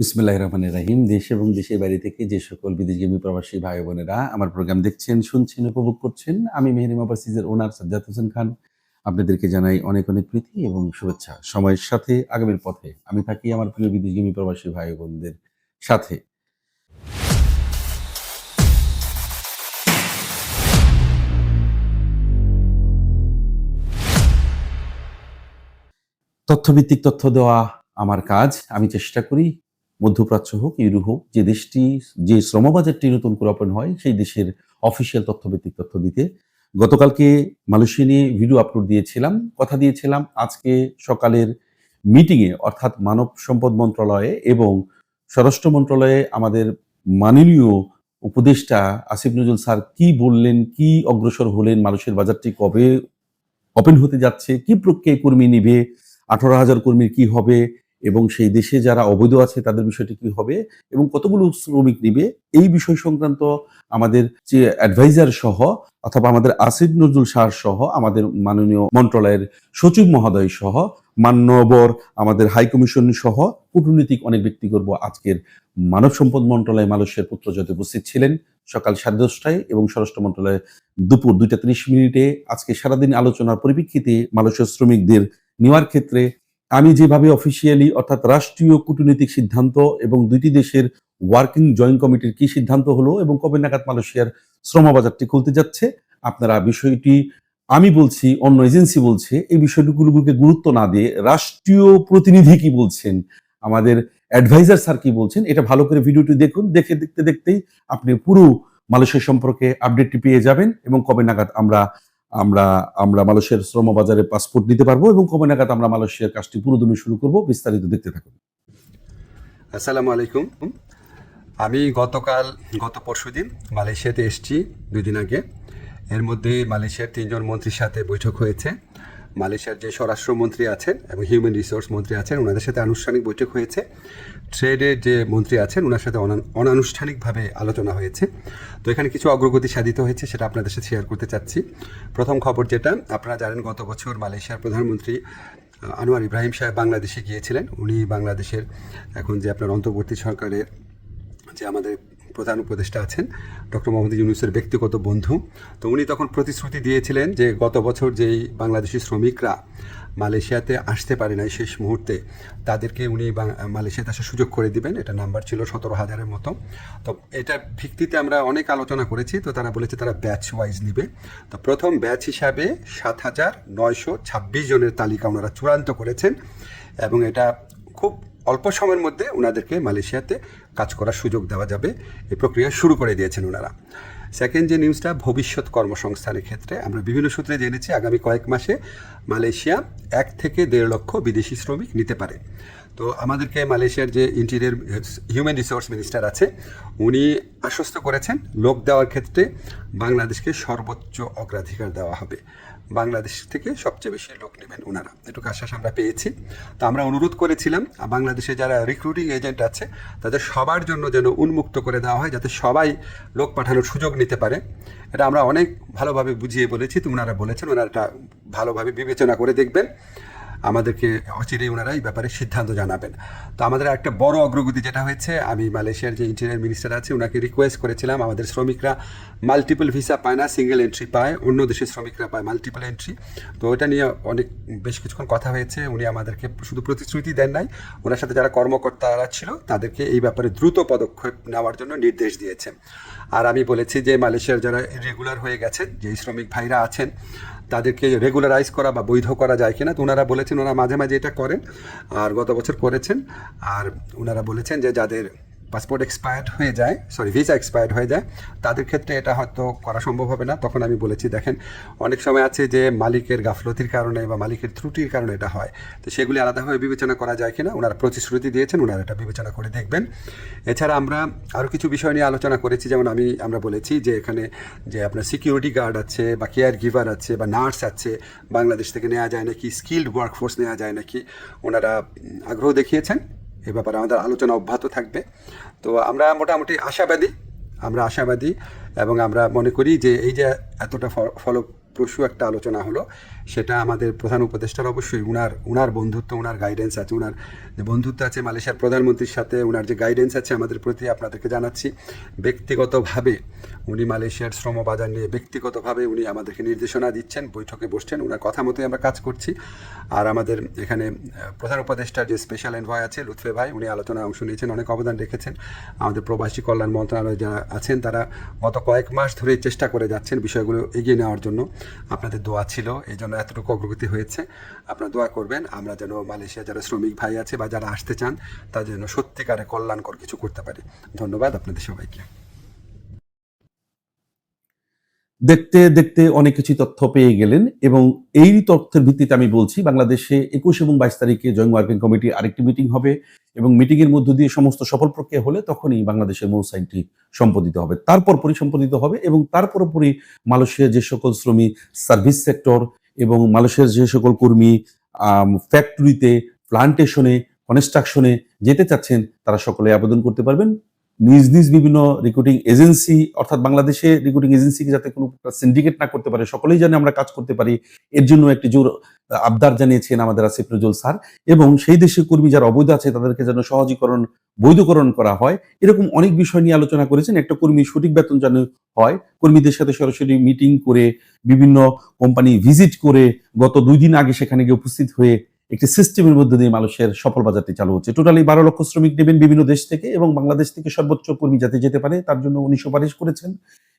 বিসমুল্লাহ রহমান রাহিম। দেশ এবং দেশের বাইরে থেকে যে সকল বিদেশগামী প্রবাসী ভাই বোনেরা আমার প্রোগ্রাম দেখছেন, শুনছেন, উপভোগ করছেন, আমি মেহরিমা বাসিজের ওনার সাজ্জাদ হোসেন খান। আপনাদেরকে জানাই অনেক অনেক প্রীতি এবং শুভেচ্ছা। সময়ের সাথে আগামীর পথে আমি থাকি আমার প্রিয় বিদেশগামী প্রবাসী ভাই বোনদের সাথে। তথ্যভিত্তিক তথ্য দেওয়া আমার কাজ। আমি চেষ্টা করি মধ্যপ্রাচ্য হোক, ইউরোপ হোক, যে দেশটি, যে শ্রমবাজারটি নতুন করে ওপেন হয়, সেই দেশের অফিসিয়াল তথ্যভিত্তিক তথ্য দিতে। গতকালকে মালয়েশিয়া নিয়ে ভিডিও আপলোড দিয়েছিলাম, কথা দিয়েছিলাম। আজকে সকালের মিটিংয়ে অর্থাৎ মানব সম্পদ মন্ত্রণালয়ে এবং স্বরাষ্ট্র মন্ত্রণালয়ে আমাদের মাননীয় উপদেষ্টা আসিফ নজরুল স্যার কি বললেন, কি অগ্রসর হলেন মানুষের বাজারটি কবে ওপেন হতে যাচ্ছে, কি প্রক্রিয়ায় কর্মী নিবে, আঠারো হাজার কর্মীর কি হবে এবং সেই দেশে যারা অবৈধ আছে তাদের বিষয়টি কি হবে এবং কতগুলো শ্রমিক নিবে? এই বিষয় সংক্রান্ত আমাদের যে অ্যাডভাইজার সহ অথবা আমাদের আসিফ নজরুল শাহ সহ আমাদের মাননীয় মন্ত্রণালয়ের সচিব মহোদয় সহ মান্যবর আমাদের হাই কমিশন সহ কূটনীতিক অনেক ব্যক্তি করব আজকের মানব সম্পদ মন্ত্রণালয় মালয়েশিয়ার পুত্রজাতে উপস্থিত ছিলেন। সকাল সাড়ে দশটায় এবং স্বরাষ্ট্র মন্ত্রণালয়ে দুপুর দুইটা ত্রিশ মিনিটে আজকে সারাদিন আলোচনার পরিপ্রেক্ষিতে মালয়েশিয়ার শ্রমিকদের নেওয়ার ক্ষেত্রে আমি যেভাবে অফিসিয়ালি অর্থাৎ রাষ্ট্রীয় কূটনৈতিক সিদ্ধান্ত এবং দুইটি দেশের ওয়ার্কিং জয়েন্ট কমিটির কি সিদ্ধান্ত হলো এবং কবে নাগাদ মালয়েশিয়ার শ্রম বাজারটি খুলতে যাচ্ছে, আপনারা বিষয়টি আমি বলছি, অন্য এজেন্সি বলছে, এই বিষয়গুলোকে গুরুত্ব না দিয়ে রাষ্ট্রীয় প্রতিনিধি কি বলছেন, আমাদের অ্যাডভাইজার স্যার কি বলছেন, এটা ভালো করে ভিডিওটি দেখুন, দেখে দেখতে দেখতেই আপনি পুরো মালয়েশিয়া সম্পর্কে আপডেটটি পেয়ে যাবেন এবং কবে নাগাদ আমরা আমরা আমরা মালয়েশিয়ার শ্রম বাজারে পাসপোর্ট নিতে পারব এবং কমে নাগাদ আমরা মালয়েশিয়ার কাজটি পুরোদমে শুরু করব। বিস্তারিত দেখতে থাকুন। আসসালামু আলাইকুম। আমি গতকাল, গত পরশু দিন মালয়েশিয়াতে এসেছি দুই দিন আগে। এর মধ্যে মালয়েশিয়ার তিনজন মন্ত্রীর সাথে বৈঠক হয়েছে। মালয়েশিয়ার যে স্বরাষ্ট্রমন্ত্রী আছেন এবং হিউম্যান রিসোর্স মন্ত্রী আছেন, ওনাদের সাথে আনুষ্ঠানিক বৈঠক হয়েছে। ট্রেডের যে মন্ত্রী আছেন ওনার সাথে অনা- অনানুষ্ঠানিকভাবে আলোচনা হয়েছে। তো এখানে কিছু অগ্রগতি সাধিত হয়েছে, সেটা আপনাদের সাথে শেয়ার করতে চাচ্ছি। প্রথম খবর যেটা, আপনারা জানেন গত বছর মালয়েশিয়ার প্রধানমন্ত্রী আনোয়ার ইব্রাহিম সাহেব বাংলাদেশে গিয়েছিলেন। উনি বাংলাদেশের এখন যে আপনার অন্তর্বর্তী সরকারের যে আমাদের প্রধান উপদেষ্টা আছেন, ডক্টর মোহাম্মদ ইউনুসের ব্যক্তিগত বন্ধু। তো উনি তখন প্রতিশ্রুতি দিয়েছিলেন যে গত বছর যেই বাংলাদেশি শ্রমিকরা মালয়েশিয়াতে আসতে পারে নাই শেষ মুহূর্তে, তাদেরকে উনি মালয়েশিয়াতে আসার সুযোগ করে দিবেন। এটা নাম্বার ছিল সতেরো হাজারের মতো। তো এটার ভিত্তিতে আমরা অনেক আলোচনা করেছি। তো তারা বলেছে তারা ব্যাচ ওয়াইজ নিবে। তো প্রথম ব্যাচ হিসাবে সাত হাজার নয়শো ছাব্বিশ জনের তালিকা ওনারা চূড়ান্ত করেছেন এবং এটা খুব অল্প সময়ের মধ্যে ওনাদেরকে মালয়েশিয়াতে কাজ করার সুযোগ দেওয়া যাবে। এই প্রক্রিয়া শুরু করে দিয়েছেন ওনারা। সেকেন্ড যে নিউজটা ভবিষ্যৎ কর্মসংস্থানের ক্ষেত্রে আমরা বিভিন্ন সূত্রে জেনেছি, আগামী কয়েক মাসে মালয়েশিয়া এক থেকে দেড় লক্ষ বিদেশি শ্রমিক নিতে পারে। তো আমাদেরকে মালয়েশিয়ার যে ইন্টেরিয়ার হিউম্যান রিসোর্স মিনিস্টার আছে, উনি আশ্বস্ত করেছেন, লোক দেওয়ার ক্ষেত্রে বাংলাদেশকে সর্বোচ্চ অগ্রাধিকার দেওয়া হবে। বাংলাদেশ থেকে সবচেয়ে বেশি লোক নেবেন ওনারা। একটু আশ্বাস আমরা পেয়েছি। তো আমরা অনুরোধ করেছিলাম বাংলাদেশে যারা রিক্রুটিং এজেন্ট আছে, তাদের সবার জন্য যেন উন্মুক্ত করে দেওয়া হয়, যাতে সবাই লোক পাঠানোর সুযোগ নিতে পারে। এটা আমরা অনেক ভালোভাবে বুঝিয়ে বলেছি, তো ওনারা বলেছেন ওনারা এটা ভালোভাবে বিবেচনা করে দেখবেন। আমাদেরকে অচিরেই ওনারা এই ব্যাপারে সিদ্ধান্ত জানাবেন। তো আমাদের একটা বড় অগ্রগতি যেটা হয়েছে, আমি মালয়েশিয়ার যে ইন্টেরিয়ার মিনিস্টার আছে ওনাকে রিকোয়েস্ট করেছিলাম, আমাদের শ্রমিকরা মাল্টিপল ভিসা পায় না সিঙ্গেল এন্ট্রি পায়, অন্য দেশের শ্রমিকরা পায় মাল্টিপল এন্ট্রি তো ওটা নিয়ে অনেক, বেশ কিছুক্ষণ কথা হয়েছে, উনি আমাদেরকে শুধু প্রতিশ্রুতি দেন নাই, ওনার সাথে যারা কর্মকর্তারা ছিল, তাদেরকে এই ব্যাপারে দ্রুত পদক্ষেপ নেওয়ার জন্য নির্দেশ দিয়েছে। আর আমি বলেছি যে মালয়েশিয়ার যারা রেগুলার হয়ে গেছেন, যেই শ্রমিক ভাইরা আছেন তাদেরকে রেগুলারাইজ করা বা বৈধ করা যায় কিনা, তো ওনারা বলেছেন ওনারা মাঝে মাঝে এটা করেন। আর গত বছর করেছেন। আর ওনারা বলেছেন যে যাদের পাসপোর্ট এক্সপায়ার্ড হয়ে যায় সরি ভিসা এক্সপায়ার্ড হয়ে যায়, তাদের ক্ষেত্রে এটা হয়তো করা সম্ভব হবে না। তখন আমি বলেছি, দেখেন, অনেক সময় আছে যে মালিকের গাফলতির কারণে বা মালিকের ত্রুটির কারণে এটা হয়। তো সেগুলি আলাদাভাবে বিবেচনা করা যায় কিনা, ওনারা প্রতিশ্রুতি দিয়েছেন, ওনারা এটা বিবেচনা করে দেখবেন। এছাড়া আমরা আরও কিছু বিষয় নিয়ে আলোচনা করেছি, যেমন আমি, আমরা বলেছি যে এখানে যে আপনার সিকিউরিটি গার্ড আছে বা কেয়ার গিভার আছে বা নার্স আছে, বাংলাদেশ থেকে নেওয়া যায় নাকি স্কিল্ড ওয়ার্কফোর্স নেওয়া যায় নাকি, ওনারা আগ্রহ দেখিয়েছেন। এ ব্যাপারে আমাদের আলোচনা অব্যাহত থাকবে। তো আমরা মোটামুটি আশাবাদী, আমরা আশাবাদী এবং আমরা মনে করি যে এই যে এতটা ফ- ফলপ্রসূ একটা আলোচনা হলো। সেটা আমাদের প্রধান উপদেষ্টার অবশ্যই উনার উনার বন্ধুত্ব, উনার গাইডেন্স আছে, উনার যে বন্ধুত্ব আছে মালয়েশিয়ার প্রধানমন্ত্রীর সাথে, উনার যে গাইডেন্স আছে আমাদের প্রতি আপনাদেরকে জানাচ্ছি। ব্যক্তিগতভাবে উনি মালয়েশিয়ার শ্রম বাজার নিয়ে ব্যক্তিগতভাবে উনি আমাদেরকে নির্দেশনা দিচ্ছেন, বৈঠকে বসছেন ওনার কথা মতোই আমরা কাজ করছি। আর আমাদের এখানে প্রধান উপদেষ্টার যে স্পেশাল এনভয় আছে, লুৎফে ভাই, উনি আলোচনায় অংশ নিয়েছেন, অনেক অবদান রেখেছেন। আমাদের প্রবাসী কল্যাণ মন্ত্রণালয়ে যারা আছেন, তারা গত কয়েক মাস ধরে চেষ্টা করে যাচ্ছেন বিষয়গুলো এগিয়ে নেওয়ার জন্য। আপনাদের দোয়া ছিল, এই জন্য এতটুকু অগ্রগতি হয়েছে। আপনারা দোয়া করবেন, আমরা যেন মালয়েশিয়া যারা শ্রমিক ভাই আছে বা যারা আসতে চান, তাদের যেন সত্যিকারে কল্যাণকর কিছু করতে পারি। ধন্যবাদ আপনাদের সবাইকে। দেখতে দেখতে অনেক কিছু তথ্য পেয়ে গেলেন এবং এই তথ্যের ভিত্তিতে আমি বলছি, বাংলাদেশে একুশ এবং বাইশ তারিখে জয়েন্ট ওয়ার্কিং কমিটির আরেকটি মিটিং হবে এবং মিটিং এর মধ্য দিয়ে সমস্ত সফল প্রক্রিয়া হলে তখনই বাংলাদেশের মূল সাইনটি সম্পাদিত হবে। তারপর পরিসম্পাদিত হবে এবং তারপর পরই মালয়েশিয়ার যে সকল শ্রমিক সার্ভিস সেক্টর এবং মালয়েশিয়ার যে সকল কর্মী ফ্যাক্টরিতে প্লান্টেশনে কনস্ট্রাকশনে যেতে চাচ্ছেন, তারা সকলে আবেদন করতে পারবেন। নিজ নিজ বিভিন্ন রিক্রুটিং এজেন্সি অর্থাৎ বাংলাদেশে রিক্রুটিং এজেন্সিকে যাতে কোনো সিন্ডিকেট না করতে পারে, সকলেই জানে আমরা কাজ করতে পারি। এর জন্য একটি জোর আবদার জানিয়েছেন আমাদের আসিফ নজরুল স্যার। এবং সেই দেশের কর্মী যারা অবৈধ আছে, তাদেরকে যেন সহজীকরণ, বৈধকরণ করা হয়। এরকম অনেক বিষয় নিয়ে আলোচনা করেছেন। একটা কর্মী সঠিক বেতন যেন হয়, কর্মীদের সাথে সরাসরি মিটিং করে, বিভিন্ন কোম্পানি ভিজিট করে, গত দুই দিন আগে সেখানে গিয়ে উপস্থিত হয়ে একটি সিস্টেমের মধ্যে দিয়ে মানুষের সফল বাজারটি চালু হচ্ছে। টোটালি বারো লক্ষ শ্রমিক নেবেন বিভিন্ন দেশ থেকে এবং বাংলাদেশ থেকে সর্বোচ্চ কর্মী যাতে যেতে পারে, তার জন্য উনি সুপারিশ করেছেন।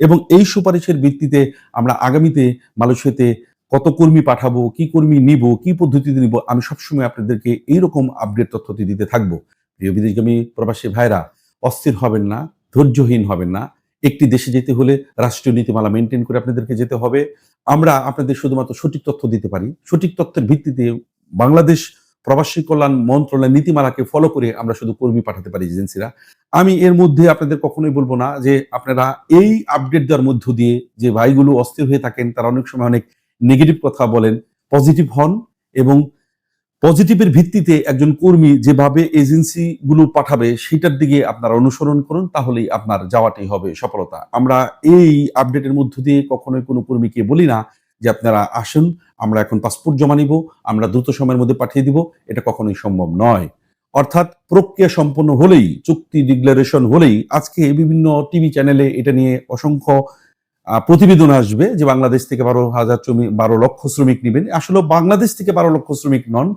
এবং এই সুপারিশের ভিত্তিতে আমরা আগামীতে মালয়েশিয়াতে কত কর্মী পাঠাবো, কি কর্মী নিব, কি পদ্ধতিতে নিব, আমি সবসময় আপনাদেরকে এইরকম আপডেট তথ্যটি দিতে থাকব। প্রিয় বিদেশগামী প্রবাসী ভাইরা অস্থির হবেন না, ধৈর্যহীন হবেন না। একটি দেশে যেতে হলে রাষ্ট্রীয় নীতিমালা মেনটেন করে আপনাদেরকে যেতে হবে। আমরা আপনাদের শুধুমাত্র সঠিক তথ্য দিতে পারি। সঠিক তথ্যের ভিত্তিতে বাংলাদেশ প্রবাসী কল্যাণ মন্ত্রণালয়ের নীতিমালাকে ফলো করে আমরা শুধু কর্মী পাঠাতে পারি এজেন্সিরা আমি এর মধ্যে আপনাদের কখনোই বলব না যে আপনারা এই আপডেট দেওয়ার মধ্য দিয়ে যে ভাইগুলো অস্থির হয়ে থাকেন, তারা অনেক সময় অনেক নেগেটিভ কথা বলেন পজিটিভ হন এবং পজিটিভের ভিত্তিতে একজন কর্মী যেভাবে এজেন্সি গুলো পাঠাবে, সেটার দিকে আপনারা অনুসরণ করুন, তাহলেই আপনার যাওয়াটাই হবে সফলতা। আমরা এই আপডেটের মধ্য দিয়ে কখনোই কোনো কর্মীকে বলি না যে আপনারা আসুন, আমরা এখন পাসপোর্ট জমা নিব, আমরা দ্রুত সময়ের মধ্যে পাঠিয়ে দিব, এটা কখনোই সম্ভব নয়। অর্থাৎ প্রক্রিয়া সম্পন্ন হলেই, চুক্তি ডিক্লারেশন হলেই, আজকে বিভিন্ন টিভি চ্যানেলে এটা নিয়ে অসংখ্য প্রতিবেদন আসবে যে বাংলাদেশ থেকে বারো হাজার শ্রমিক বারো লক্ষ শ্রমিক নেবেন। আসলে বাংলাদেশ থেকে বারো লক্ষ শ্রমিক নন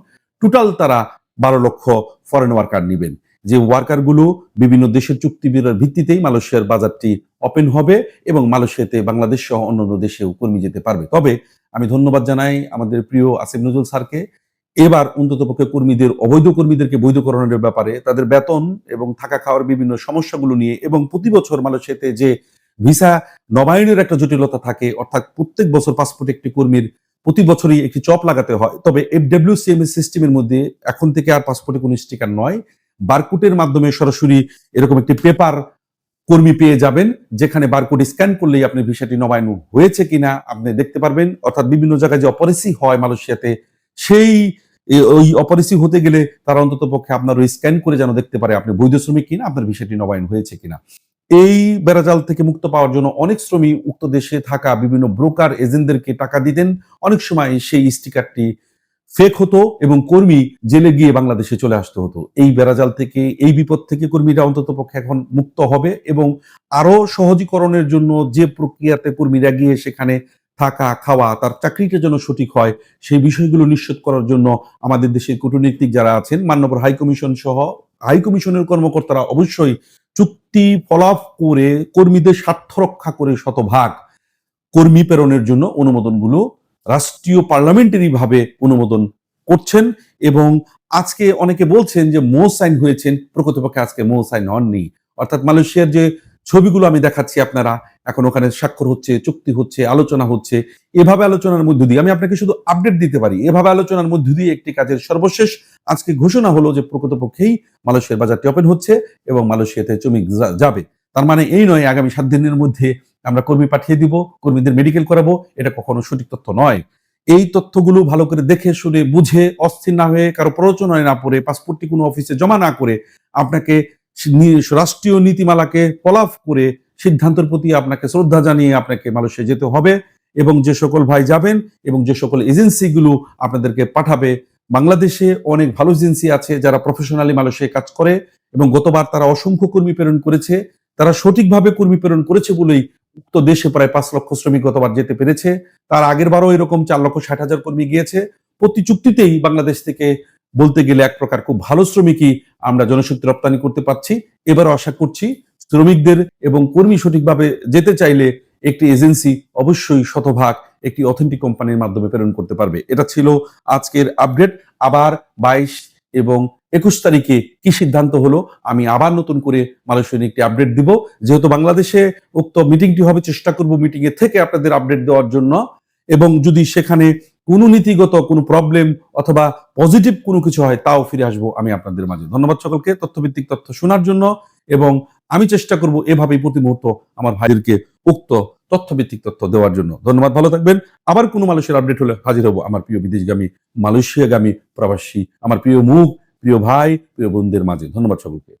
টোটাল তারা বারো লক্ষ ফরেন ওয়ার্কার নেবেন। যে ওয়ার্কারগুলো বিভিন্ন দেশের চুক্তির ভিত্তিতেই মালয়েশিয়ার বাজারটি ওপেন হবে এবং মালয়েশিয়াতে বাংলাদেশ সহ অন্যান্য দেশেও কর্মী যেতে পারবে। তবে আমি ধন্যবাদ জানাই আমাদের প্রিয় আসিফ নজরুল স্যারকে। এবার অন্ততপক্ষে কর্মীদের, অবৈধ কর্মীদেরকে বৈধকরণের ব্যাপারে তাদের বেতন এবং থাকা খাওয়ার বিভিন্ন সমস্যাগুলো নিয়ে এবং প্রতি বছর মালয়েশিয়াতে যে ভিসা নবায়নের একটা জটিলতা থাকে, অর্থাৎ প্রত্যেক বছর পাসপোর্ট একটি কর্মীর প্রতি বছরই একটি চপ লাগাতে হয়। তবে এফডব্লিউসিএম সিস্টেমের মধ্যে এখন থেকে আর পাসপোর্টে কোনো স্টিকার নয়। বারকোডের মাধ্যমে সরাসরি এরকম একটি পেপার কর্মী পেয়ে যাবেন, যেখানে বারকোড স্ক্যান করলেই আপনি ভিসাটি নবায়ন হয়েছে কিনা আপনি দেখতে পারবেন। অর্থাৎ বিভিন্ন জায়গায় যে অপরিসি হয় মালয়েশিয়াতে, সেই ওই অপরিসি হতে গেলে তারা অন্তত পক্ষে আপনার ওই স্ক্যান করে যেন দেখতে পারে আপনি বৈধ শ্রমিক কিনা, আপনার ভিসাটি নবায়ন হয়েছে কিনা। এই বেড়াজাল থেকে মুক্ত পাওয়ার জন্য অনেক শ্রমিক উক্ত দেশে থাকা বিভিন্ন ব্রোকার এজেন্টদেরকে টাকা দিতেন। অনেক সময় সেই স্টিকারটি ফেক হতো এবং কর্মী জেলে গিয়ে বাংলাদেশে চলে আসতে হতো। এই বেড়াজাল থেকে, এই বিপদ থেকে কর্মীরা অন্তত পক্ষে এখন মুক্ত হবে এবং আরও সহজীকরণের জন্য যে প্রক্রিয়াতে কর্মীরা গিয়ে সেখানে থাকা, খাওয়া, তার চাকরিটা যেন সঠিক হয়, সেই বিষয়গুলো নিশ্চিত করার জন্য আমাদের দেশের কূটনীতিক যারা আছেন, মান্যবর হাইকমিশন সহ হাইকমিশনের কর্মকর্তারা অবশ্যই চুক্তি ফলাফ করে কর্মীদের স্বার্থ রক্ষা করে শতভাগ কর্মী প্রেরণের জন্য অনুমোদনগুলো রাষ্ট্রীয় পার্লামেন্টারি ভাবে অনুমোদন করছেন এবং আজকে অনেকে বলছেন যে মো সাইন হয়েছেন, প্রকৃতপক্ষে আজকে মো সাইন হননি। অর্থাৎ মালয়েশিয়ার যে ছবিগুলো আমি দেখাচ্ছি আপনারা, এখন ওখানে স্বাক্ষর হচ্ছে, চুক্তি হচ্ছে, আলোচনা হচ্ছে, এভাবে আলোচনার মধ্য দিয়ে আমি আপনাকে শুধু আপডেট দিতে পারি, এভাবে আলোচনার মধ্য দিয়ে একটি কাজের সর্বশেষ আজকে ঘোষণা হলো যে প্রকৃতপক্ষেই মালয়েশিয়ার বাজারটি ওপেন হচ্ছে এবং মালয়েশিয়াতে যা- যাবে। তার মানে এই নয়, আগামী সাত দিনের মধ্যে আমরা কর্মী পাঠিয়ে দিব, কর্মীদের মেডিকেল করাবো, এটা কখনো সঠিক তথ্য নয়। এই তথ্যগুলো ভালো করে দেখে, শুনে, বুঝে, অস্থির না হয়ে, কারও প্ররোচনায় না পড়ে পাসপোর্টটি কোনো অফিসে জমা না করে, আপনাকে রাষ্ট্রীয় নীতিমালাকে ফলাফ করে সিদ্ধান্তের প্রতি আপনাকে শ্রদ্ধা জানিয়ে আপনাকে মালয়েশিয়া যেতে হবে এবং যে সকল ভাই যাবেন এবং যে সকল এজেন্সিগুলো আপনাদেরকে পাঠাবে, বাংলাদেশে অনেক ভালো এজেন্সি আছে যারা প্রফেশনালি মালয়েশিয়ায় কাজ করে এবং গতবার তারা অসংখ্য কর্মী প্রেরণ করেছে, তারা সঠিকভাবে কর্মী প্রেরণ করেছে বলেই উক্ত দেশে প্রায় পাঁচ লক্ষ শ্রমিক গতবার যেতে পেরেছে। তার আগের বারও এরকম চার লক্ষ ষাট হাজার কর্মী গিয়েছে। প্রতি চুক্তিতেই বাংলাদেশ থেকে বলতে গেলে এক প্রকার খুব ভালো শ্রমিকই আমরা জনশক্তি রপ্তানি করতে পারছি। এবারও আশা করছি শ্রমিকদের এবং কর্মী সঠিকভাবে যেতে চাইলে একটি এজেন্সি অবশ্যই শতভাগ একটি অথেন্টিক কোম্পানির মাধ্যমে প্রেরণ করতে পারবে। এটা ছিল আজকের আপডেট আবার বাইশ এবং একুশ তারিখে কি সিদ্ধান্ত হলো? আমি আবার নতুন করে মালয়েশিয়ার একটি আপডেট দিব। যেহেতু বাংলাদেশে উক্ত মিটিংটি হবে, চেষ্টা করব মিটিং এ থেকে আপনাদের আপডেট দেওয়ার জন্য। এবং যদি সেখানে কোনো নীতিগত কোনো প্রবলেম অথবা পজিটিভ কোনো কিছু হয়, তাও ফিরে আসব আমি আপনাদের মাঝে। ধন্যবাদ সকলকে তথ্যভিত্তিক তথ্য শোনার জন্য। এবং আমি চেষ্টা করব এভাবেই প্রতি মুহূর্ত আমার ভাইদেরকে উক্ত তথ্যভিত্তিক তথ্য দেওয়ার জন্য। ধন্যবাদ, ভালো থাকবেন। আবার কোনো মালয়েশিয়ার আপডেট হলে হাজির হব আমার প্রিয় বিদেশগামী, মালয়েশিয়াগামী প্রবাসী, আমার প্রিয় মুখ প্রিয় ভাই প্রিয় বোনদের মাঝে। ধন্যবাদ সকলকে।